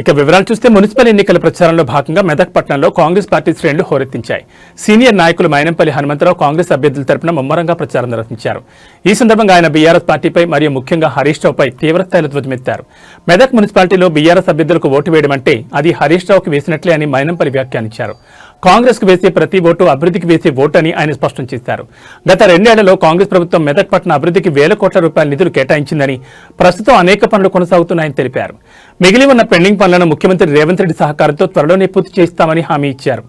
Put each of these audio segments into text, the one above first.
ఇక వివరాలు చూస్తే మున్సిపల్ ఎన్నికల ప్రచారంలో భాగంగా మెదక్ పట్టణంలో కాంగ్రెస్ పార్టీ శ్రేణులు హోరెత్తించాయి. సీనియర్ నాయకులు మైనంపల్లి హనుమంతరావు కాంగ్రెస్ అభ్యర్థుల తరపున ముమ్మరంగా ప్రచారం నిర్వహించారు. ఈ సందర్భంగా ఆయన బీఆర్ఎస్ పార్టీపై మరియు ముఖ్యంగా హరీష్ రావుపై తీవ్రస్థాయిలో ధ్వజమెత్తారు. మెదక్ మున్సిపాలిటీలో బీఆర్ఎస్ అభ్యర్థులకు ఓటు వేయడం అంటే అది హరీష్ రావుకి వేసినట్లే అని మైనంపల్లి వ్యాఖ్యానించారు. కాంగ్రెస్కు వేసే ప్రతి ఓటు అభివృద్ధికి వేసే ఓటు అని ఆయన స్పష్టం చేశారు. గత రెండేళ్ళలో కాంగ్రెస్ ప్రభుత్వం మెదక్ పట్టణ అభివృద్ధికి వేల కోట్ల రూపాయల నిధులు కేటాయించిందని ప్రస్తుతం అనేక పనులు కొనసాగుతున్నాయని తెలిపారు. మిగిలి ఉన్న పెండింగ్ పనులను ముఖ్యమంత్రి రేవంత్ రెడ్డి సహకారంతో త్వరలోనే పూర్తి చేస్తామని హామీ ఇచ్చారు.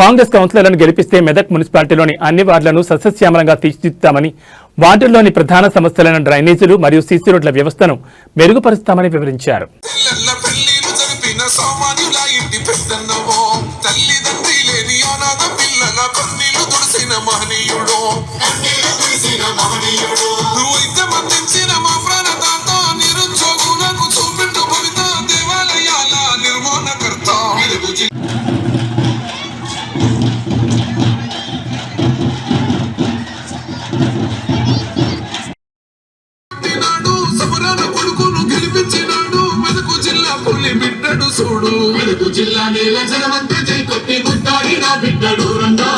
కాంగ్రెస్ కౌన్సిలర్లను గెలిపిస్తే మెదక్ మున్సిపాలిటీలోని అన్ని వార్డులను సస్యశ్యామలంగా తీర్చిదిద్దామని వార్డుల్లోని ప్రధాన సమస్యలైన డ్రైనేజీలు మరియు సీసీ రోడ్ల వ్యవస్థను మెరుగుపరుస్తామని వివరించారు. మహనీయుడు నువ్వు వైద్యం అందించిన మా ప్రాణదాత నిరుద్యోగులకు చూపిండు భవిత దేవాలయాల నిర్మాణకర్త. జిల్లా పులి బిడ్డడు చూడు మెదకు జిల్లా నేల జనమంతా జై కొట్టి ముట్టాడి నా బిడ్డడు రంగా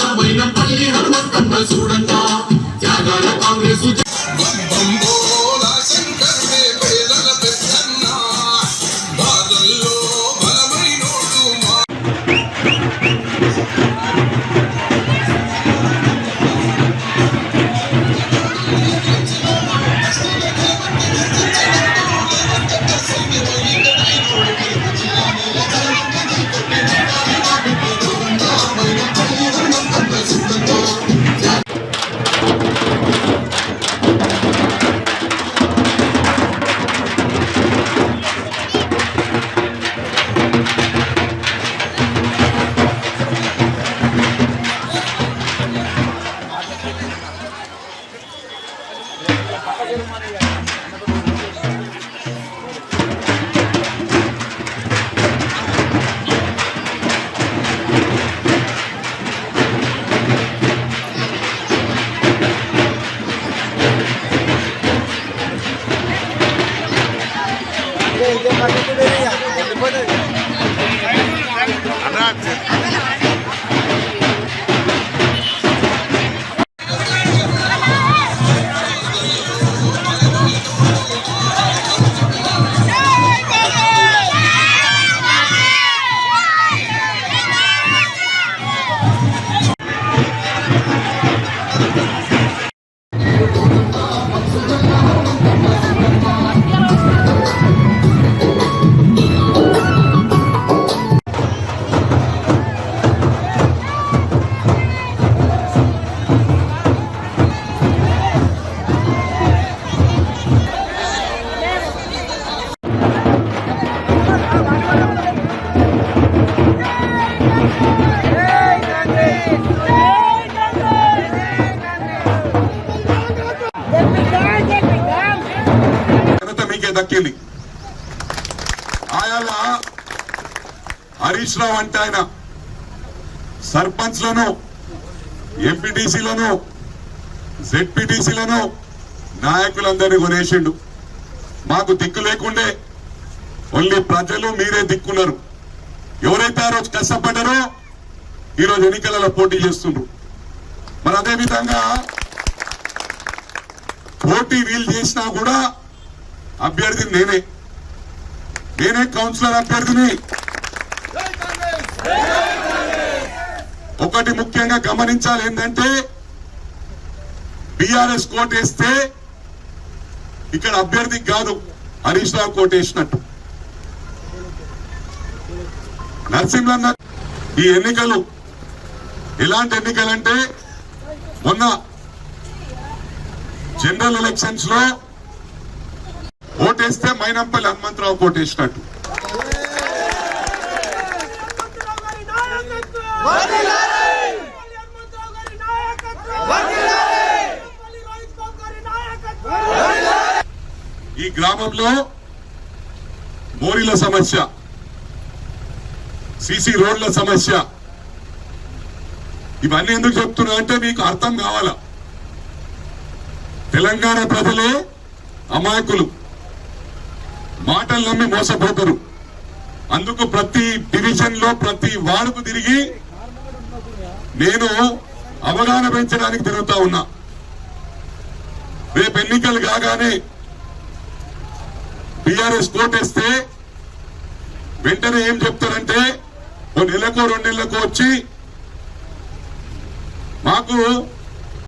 దక్కింది ఆయాల హరీష్ రావు అంటే ఆయన. సర్పంచ్లను ఎంపీటీసీలను జెడ్పీటీసీలను నాయకులందరినీ కొనేసిండు. మాకు దిక్కు లేకుండే ఓన్లీ ప్రజలు మీరే దిక్కున్నారు. ఎవరైతే ఆ రోజు కష్టపడ్డారో ఈరోజు ఎన్నికలలో పోటీ చేస్తుండ్రు. మరి అదే విధంగా పోటీ వీలు చేసినా కూడా అభ్యర్థి నేనే. నేనే కౌన్సిలర్ అభ్యర్థిని. ఒకటి ముఖ్యంగా గమనించాలి ఏంటంటే బీఆర్ఎస్ కోటేస్తే ఇక్కడ అభ్యర్థికి కాదు హరీష్ రావు కోటేసినట్టు. నరసింహన్న ఈ ఎన్నికలు ఎలాంటి ఎన్నికలంటే మొన్న జనరల్ ఎలక్షన్స్లో ఓటేస్తే మైనంపల్లి హనుమంతరావు కోటేసినట్టు ఈ గ్రామంలో మోరీల సమస్య సిసి రోడ్ల సమస్య ఇవన్నీ ఎందుకు చెప్తున్నా అంటే మీకు అర్థం కావాలా? తెలంగాణ ప్రజలే అమాయకులు. మాటలు నమ్మి మోసపోతారు. అందుకు ప్రతి డివిజన్లో ప్రతి వార్డుకు తిరిగి నేను అవగాహన పెంచడానికి తిరుగుతా ఉన్నా. రేపు ఎన్నికలు కాగానే బీఆర్ఎస్ కోటేస్తే వెంటనే ఏం చెప్తారంటే ఓ నెలకో రెండు నెలలకు వచ్చి మాకు